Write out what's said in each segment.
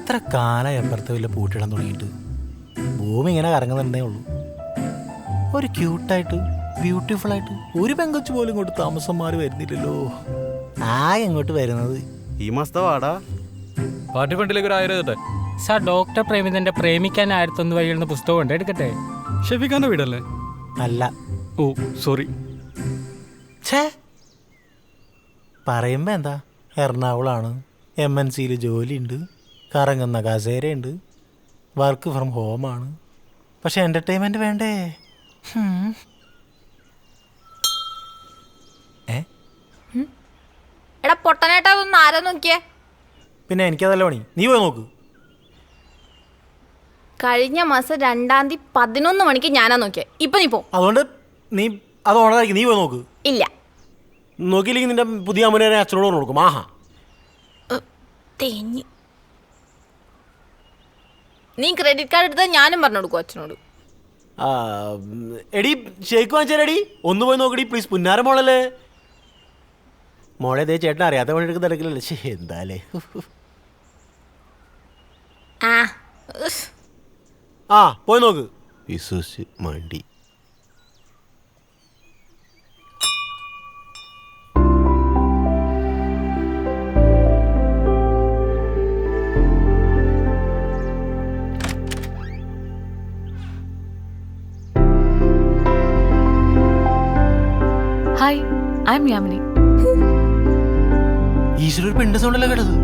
എത്ര കാലം എപ്പുറത്ത് വല്ല പൂട്ടിടാൻ തുടങ്ങിയിട്ട്? ഭൂമി ഇങ്ങനെ കറങ്ങുന്നുണ്ടേ ഉള്ളൂ. ഒരു ക്യൂട്ടായിട്ട് ബ്യൂട്ടിഫുൾ ആയിട്ട് ഒരു പെങ്കൊച്ചു പോലും ഇങ്ങോട്ട് താമസം മാറി വരുന്നില്ലല്ലോ. ആകെ ഇങ്ങോട്ട് വരുന്നത് ഈ മാസത്തെ വാടാ. പാർട്ടി ഫണ്ടിലേക്ക് ഒരു ആയിരം തട്ടെ സാർ ഡോക്ടർ പ്രേമിതന്റെ പ്രേമിക്കാൻ ആയിരത്തൊന്ന് വഴിയുള്ള പുസ്തകം ഉണ്ട് എടുക്കട്ടെ? ഷെഫിഖാന്റെ വീടല്ലേ? അല്ല. ഓ സോറി ഛേ! പറയുമ്പോ എന്താ? എറണാകുളമാണ് എം എൻ സിയിൽ ജോലിയുണ്ട്. കറങ്ങുന്ന കസേരയുണ്ട്. വർക്ക് ഫ്രം ഹോമാണ് പക്ഷെ എന്റർടൈൻമെന്റ് വേണ്ടേ. എടാ പൊട്ടനേട്ടാ ഒന്ന് ആരാ നോക്കിയേ? പിന്നെ എനിക്കതല്ല പണി. നീ പോയി നോക്ക്. കഴിഞ്ഞ മാസം രണ്ടാം തീയതി പതിനൊന്ന് മണിക്ക് ഞാനാ നോക്കിയേ. ഇപ്പൊ നീ പോ. അതുകൊണ്ട് നീ അത് ഓണറായിരിക്കും നീ പോയി നോക്ക്. ഇല്ല. നോക്കിയില്ലെങ്കിൽ നിന്റെ പുതിയ അമ്മനെ അച്ഛനോട് കൊടുക്കും. ആഹാ. തേഞ്ഞ്. നീ ക്രെഡിറ്റ് കാർഡ് എടുത്താൽ ഞാനും പറഞ്ഞു കൊടുക്കും അച്ഛനോട്. ആ, ഉം, എടി ഷേക്ക് വാങ്ങിച്ചാലടി ഒന്ന് പോയി നോക്കടി പ്ലീസ് പുന്നാര മോളല്ലേ. മോളെ ദേ ചേട്ടൻ അറിയാത്ത പണിയെടുക്കുന്ന തിരക്കില്ലല്ലേ ശേ എന്താലേ. ആ. ആ പോയി നോക്ക്. വിശ്വസിച്ച് മണ്ടി. ഐ എം യാമിനി ഈശ്വര ഒരു പെണ്ണ് സൗണ്ടല്ലേ കേട്ടത്?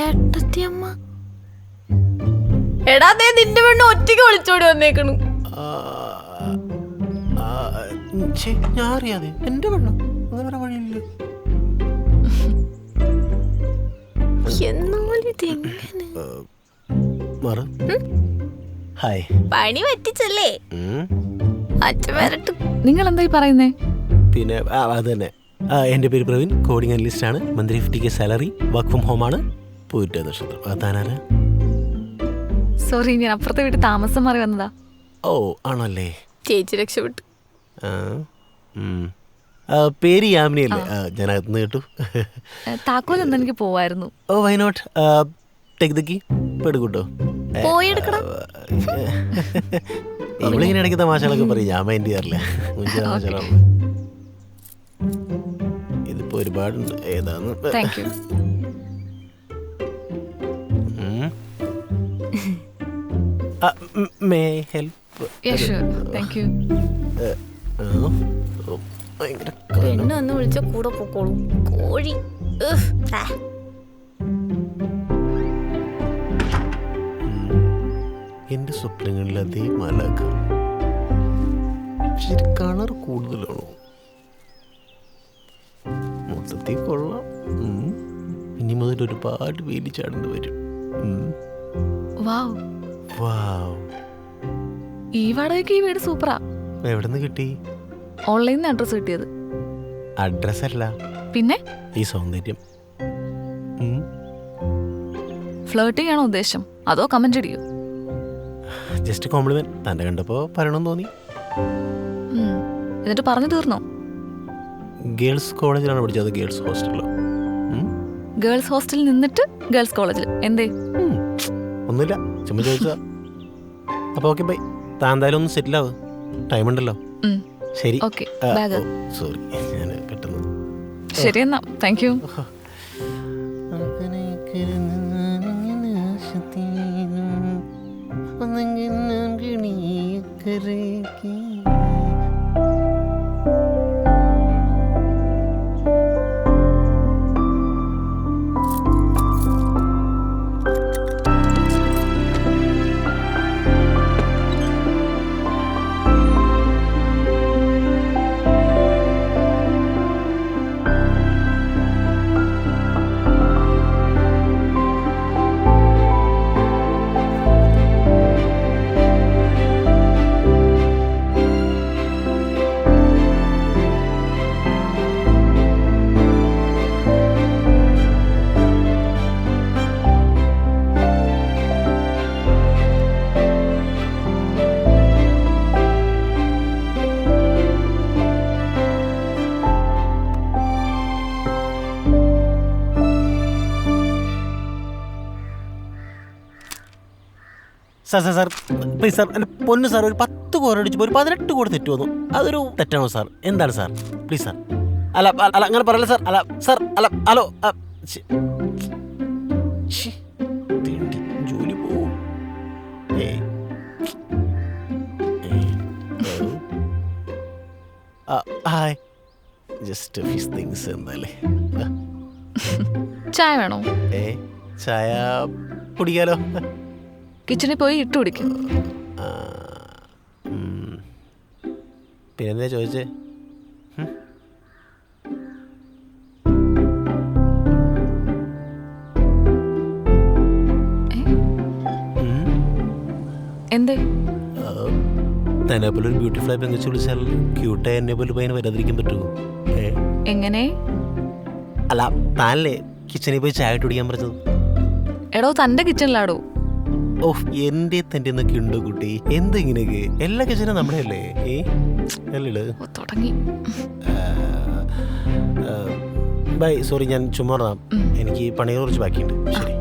ഏട്ടത്തിയമ്മ. എടാ ദേ നിന്റെ പെണ്ണ് ഒറ്റയ്ക്ക് വിളിച്ചോടി വന്നേക്കണു. ഞാൻ അറിയാതെ. എന്റെ പെണ്ണ്? അങ്ങനെ വരാൻ വഴിയില്ല. എന്നാലും ഇതെങ്ങനെ മറ. ഹായ്. പണി പറ്റിച്ചല്ലേ? ഉം. അച്ഛൻ വരട്ടും. നിങ്ങൾ എന്തായി പറയുന്നേ? പിന്നെ ആ, അത് തന്നെ. ആ, എന്റെ പേര് പ്രവീൺ. കോഡിംഗ് അനലിസ്റ്റ് ആണ്. Monthly fifty K salary work from home ആണ്. പൂറ്റ നക്ഷത്രം ആ, താനാരാ? സോറി ഞാൻ അപ്പുറത്തെ വീട്ടിൽ താമസം മാറി വന്നതാ. ഓ ആണല്ലേ? ചേച്ചി രക്ഷപ്പെട്ടു. ആ, ഉം. ആ, പേര് യാമിനി അല്ലേ? ഞാൻ അകത്തുനിന്ന് കേട്ടു. താക്കോലൊന്നും എനിക്ക് പോവായിരുന്നു. ഓ why not take the key പെടുകൂട്ടോ പോയി എടുക്കണം. ഇവളിങ്ങനെ ഇടയ്ക്ക് തമാശകളൊക്കെ പറയും. ഞാൻ മൈൻഡ് ചെയ്യാറില്ല. മുഞ്ച തമാശകളാണ്. ഇതിപ്പോ ഒരുപാടുണ്ട്. ഏതാന്ന്? Thank you may help. Thank you ഭയങ്കര പെണ്ണ് വന്ന് വിളിച്ച കൂടെ പൊക്കോളൂ. കോഴി. എന്റെ സ്വപ്നങ്ങളിൽ അതേ മാലാക്ക ശരി കളർ കൂടുതലാണോ? മൊത്തത്തിൽ കൊള്ളാം. ഇനി മുതൽ ഒരുപാട് വേലി ചാടേണ്ടി വരും. ഈ വാടകയ്ക്ക് ഈ വീട് സൂപ്പറാ. എവിടെന്ന് കിട്ടി? ഓൺലൈനിൽ അഡ്രസ് കിട്ടിയത്. അഡ്രസ് അല്ല പിന്നെ? ഈ സൗന്ദര്യം. ഫ്ലേർട്ടിംഗ് ആണോ ഉദ്ദേശം? അതോ കമന്റ് അടിയോ ജസ്റ്റ് കോംപ്ലിമെന്റ് തന്നെ കണ്ടപ്പോ പറയണമെന്ന് തോന്നി. ഉം. എന്നിട്ട് പറഞ്ഞു തീർന്നോ? ഗേൾസ് കോളേജിലാണ് പഠിച്ചത്. അത് ഗേൾസ് ഹോസ്റ്റലിലോ ഉം? ഗേൾസ് ഹോസ്റ്റലിൽ നിന്നിട്ട് ഗേൾസ് കോളേജിൽ എന്തേ? ഉം. ഒന്നുമില്ല. ചുമ്മാ ചോദിച്ചതാ. അപ്പോൾ ഓക്കെ ബൈ താൻ എന്തായാലും ഒന്ന് സെറ്റിൽ ആവ്. ടൈം ഉണ്ടല്ലോ. ഉം. ശരി. ഓക്കെ ബാഗ് സോറി ഞാൻ പെട്ടെന്ന് ശരി എന്നാ. Thank you sir sir sir please sir എന്റെ പൊന്ന് സാർ ഒരു പത്ത് കോരടിച്ചപ്പോൾ ഒരു പതിനെട്ട് കോടി തെറ്റ് വന്നു. അതൊരു തെറ്റാണോ സാർ? എന്താണ് സാർ? പ്ലീസ് സാർ അല്ല അല്ല, അങ്ങനെ പറയല്ല സാർ? അല്ല സാർ അല്ല ഹലോ ജോലി പോവും. ഹായ്. ജസ്റ്റ് ഫീസ് തിങ്സ് എന്നല്ലേ ചായ വേണോ? ഏ ചായ കുടിക്കാലോ. കിച്ചണിൽ പോയി ഇട്ട് കുടിക്കും. പിന്നെ. പിന്നെന്താ ചോദിച്ചേ. എന്തേ? ആ, തന്നെ പോലെ ഒരു ബ്യൂട്ടിഫുൾ ആയി പെങ്കച്ച് വിളിച്ചാൽ ക്യൂട്ടായി എന്നെ പോലെ പയ്യനെ വരാതിരിക്കാൻ പറ്റുമോ? എങ്ങനെ? അല്ല താനല്ലേ കിച്ചണിൽ പോയി ചായ ഇട്ട് കുടിക്കാൻ പറഞ്ഞത്? എടോ തന്റെ കിച്ചണിലാടോ ഓഹ് എന്റെ തന്റെ എന്നൊക്കെ ഉണ്ടോ കുട്ടി? എന്തെങ്ങനെയൊക്കെ എല്ലാ കിച്ചനും നമ്മുടെ അല്ലേ ഏ അല്ലേ തുടങ്ങി. ബൈ സോറി ഞാൻ ചുമ്മാ. എനിക്ക് പണിയെ കുറച്ച് ബാക്കിയുണ്ട്. ശരി.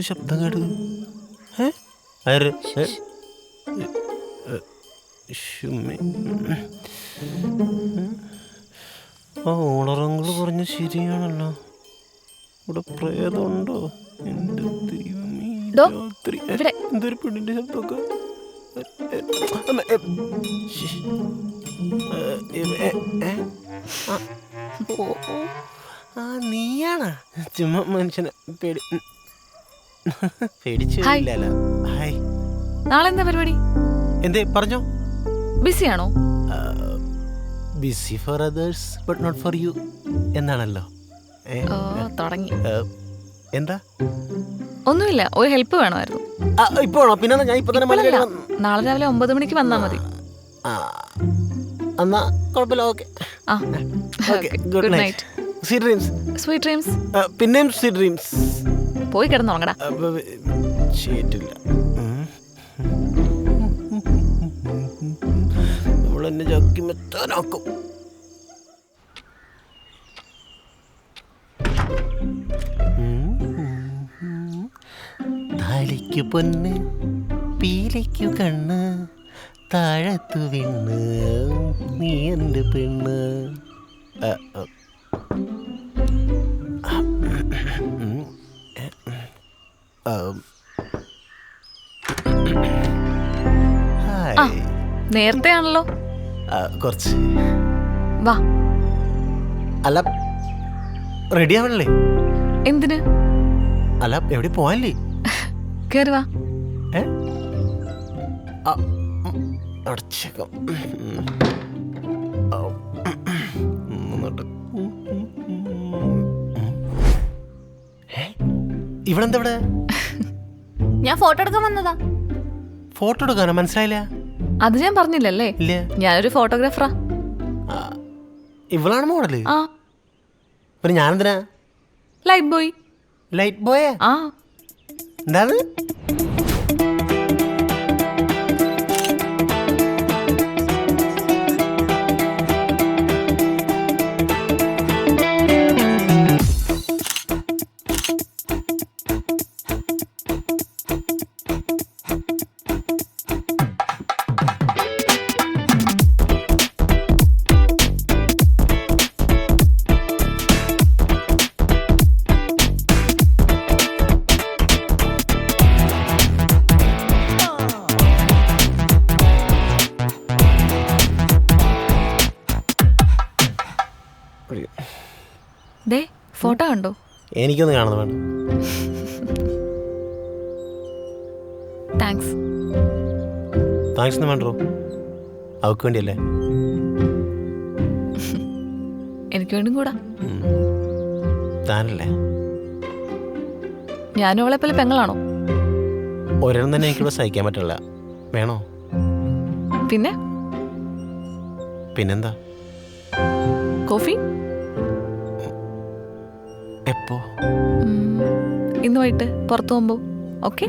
എന്താണ് ശബ്ദം കേട്ടത്. ആ ഓണറങ്ങൾ പറഞ്ഞ ശരിയാണല്ലോ. ഇവിടെ പ്രേതമുണ്ടോ? ദൈവമേ ഡോ, രാത്രി. എന്തൊരു പെണ്ണിന്റെ ശബ്ദമൊക്കെ? ആ, നീയാണാ? ചുമ്മാ മനുഷ്യനെ പേടി. പേടിച്ചു ഹായ്. ഇല്ലല്ലോ ഹായ്. നാളെ എന്താ പരിപാടി? എന്തേ പറഞ്ഞോ. ബിസിയാണോ? Busy for others but not for you എന്നാണല്ലോ. ഏ, ഓ തുടങ്ങി. ഏ, എന്താ? ഒന്നുമില്ല ഒരു ഹെൽപ്പ് വേണമായിരുന്നു. ആ, ഇപ്പോഴോ പിന്നെ ഞാൻ ഇപ്പൊ തന്നെ ഇപ്പോഴല്ല മലയാളം നാളെ രാവിലെ ഒമ്പത് മണിക്ക് വന്നാ മതി. ആ എന്നാ കുഴപ്പമില്ല ഓക്കെ. ആ good night. Sweet dreams. Sweet dreams. പിന്നെയും സ്വീറ്റ് ഡ്രീംസ്. പോയി കിടന്നുറങ്ങടാ. നമ്മളെന്നെ ചക്കി മെത്താനാക്കും താലിക്കു പൊന്ന് പീലിക്കു കണ്ണ് താഴത്തു വിണ്ണ് നീ എന്റെ പെണ്ണ്? ആ. ഹായ് നേരത്തെ ആണല്ലോ ആ, കുറച്ച് വാ അല്ല റെഡി ആവണല്ലേ എന്തിന് അല്ല എവിടെ പോവാനല്ലേ കേറി വാ ഏ ആ, ഉം, അടച്ചേക്കാം ഉം. ആ, ഉം, എന്നിട്ട് ഉം, ഉം, ഉം. ഏ? ഇവളെന്താ ഇവിടെ ഞാൻ ഫോട്ടോ എടുക്കാൻ വന്നതാ. ഫോട്ടോ എടുക്കാനോ? മനസ്സിലായില്ല. അത് ഞാൻ പറഞ്ഞില്ലല്ലേ? ഇല്ല. ഞാനൊരു ഫോട്ടോഗ്രാഫറാ. ഇവളാണ് മോഡൽ? ആ. പിന്നെ ഞാനെന്തിനാ? ലൈറ്റ് ബോയ് ലൈറ്റ് ബോയ് ആ. എന്താണ് എനിക്കൊന്ന് കാണുന്നു വേണ്ട. താങ്ക്സ് താങ്ക്സ് ഒന്നും വേണ്ടോ അവക്ക് വേണ്ടിയല്ലേ? എനിക്ക് വേണ്ടും കൂടാ. താനല്ലേ? ഞാനും അവളെ പോലെ പെങ്ങളാണോ? ഒരെണ്ണം തന്നെ എനിക്കിവിടെ സഹിക്കാൻ പറ്റില്ല വേണോ? പിന്നെ? പിന്നെന്താ? കോഫി? എപ്പോ? ഇന്ന് വൈകിട്ട് പുറത്തു പോകുമ്പോ ഓക്കെ?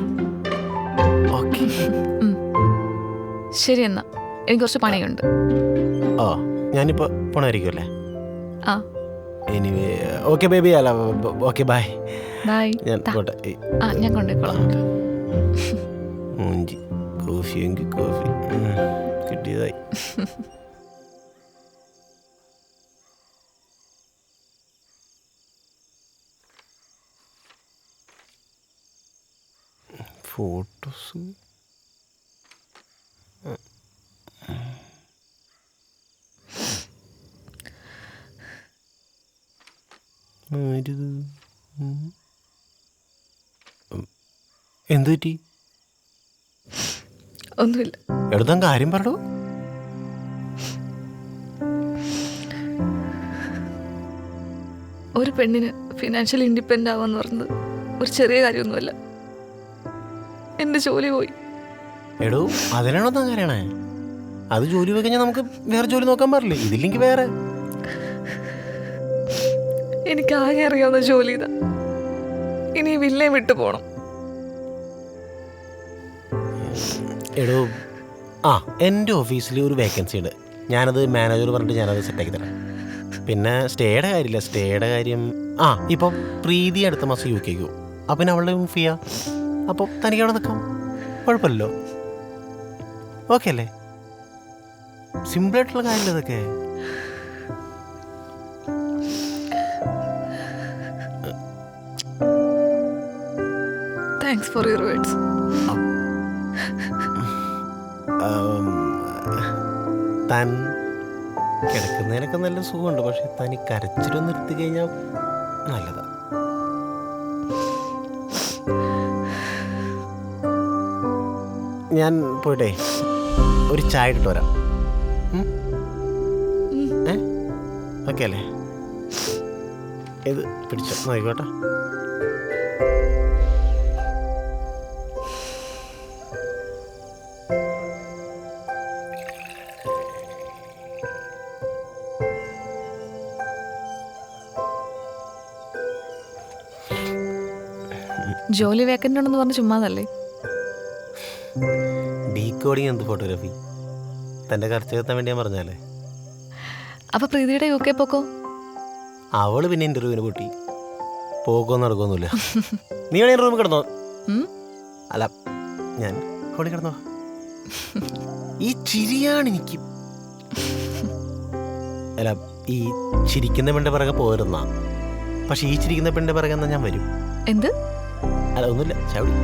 ശരി എന്നാ. എനിക്ക് കുറച്ച് പണിയുണ്ട്. ഓ ഞാനിപ്പോ പോണായിരിക്കുമല്ലേ ആ. എനിവേ ഓക്കെ ബേബി അല്ല ഓക്കെ ബൈ. ബൈ. ഞാൻ. പോട്ടെ. ആ ഞാൻ കൊണ്ടുപോയിക്കോളാം. മൂഞ്ചി കോഫി. എങ്കിൽ കോഫി കിട്ടിയതായി. ഫോട്ടോസ് ആരിത്? ഉം. ഉം. എന്ത് പറ്റി ഒന്നുമില്ല എടുത്താൻ കാര്യം പറടോ ഒരു പെണ്ണിന് ഫിനാൻഷ്യൽ ഇൻഡിപെൻഡ് ആവാന്ന് പറഞ്ഞത് ഒരു ചെറിയ കാര്യമൊന്നുമല്ല എന്റെ ജോലി പോയി. എടോ അതിനാണോ താൻ കരയണേ? അത് ജോലി പോയി കഴിഞ്ഞാൽ നമുക്ക് വേറെ ജോലി നോക്കാൻ പാടില്ലേ? ഇതില്ലെങ്കിൽ വേറെ. എനിക്ക് ആകെ അറിയാവുന്ന ജോലി ഇതാ. ഇനി വില്ലേ വിട്ടു പോണം. എടോ ആ എന്റെ ഓഫീസിൽ ഒരു വേക്കൻസി ഉണ്ട്. ഞാനത് മാനേജർ പറഞ്ഞിട്ട് ഞാനത് സെറ്റാക്കി തരാം. പിന്നെ സ്റ്റേയുടെ കാര്യമില്ല. സ്റ്റേയുടെ കാര്യം ആ ഇപ്പം പ്രീതി അടുത്ത മാസം യു കെക്ക് പോകും. അപ്പം അവളുടെ ചെയ്യാം അപ്പോൾ തനിക്ക് അവിടെ നിൽക്കാം? കുഴപ്പമില്ലല്ലോ. ഓക്കെ അല്ലേ? സിമ്പിളായിട്ടുള്ള കാര്യമില്ല ഇതൊക്കെ? താങ്ക്സ് ഫോർ യുവർ വേർഡ്സ് താൻ കിടക്കുന്നതിനൊക്കെ നല്ല സുഖമുണ്ട്. പക്ഷെ തനി കരച്ചിലൊന്നും കരച്ചിലൊന്ന് നിർത്തി കഴിഞ്ഞാൽ ഞാൻ പോയിട്ടെ ഒരു ചായ ഇട്ടിട്ട് വരാം? ഏ? ഓക്കെ അല്ലേ? ഇത് പിടിച്ചോ നോക്കിക്കോട്ടെ. ജോലി വേക്കന്റ് ഉണ്ടെന്ന് പറഞ്ഞ് ചുമ്മാതല്ലേ? ഡീകോഡിങ് എന്ത് ഫോട്ടോഗ്രാഫി തന്റെ കറച്ച് കത്താൻ വേണ്ടി ഞാൻ പറഞ്ഞാലേ അപ്പൊ പ്രീതിയുടെ യു കെ പോക്കോ? അവൾ പിന്നെ ഇന്റർവ്യൂവിന് കൂട്ടി. പോക്കോ നടക്കൊന്നുമില്ല നീ വേണേ റൂമിൽ കിടന്നോ? അല്ല ഞാൻ ഹോളി കിടന്നോ? ഈ ചിരിയാണ് എനിക്ക്. അല്ല ഈ ചിരിക്കുന്ന പെണ്ണിന്റെ പിറകെ പോരുന്ന. പക്ഷെ ഈ ചിരിക്കുന്ന പെണ്ണിന്റെ പിറകെ എന്നാ ഞാൻ വരും. എന്ത്? അല്ല ഒന്നുമില്ല ചവിടി.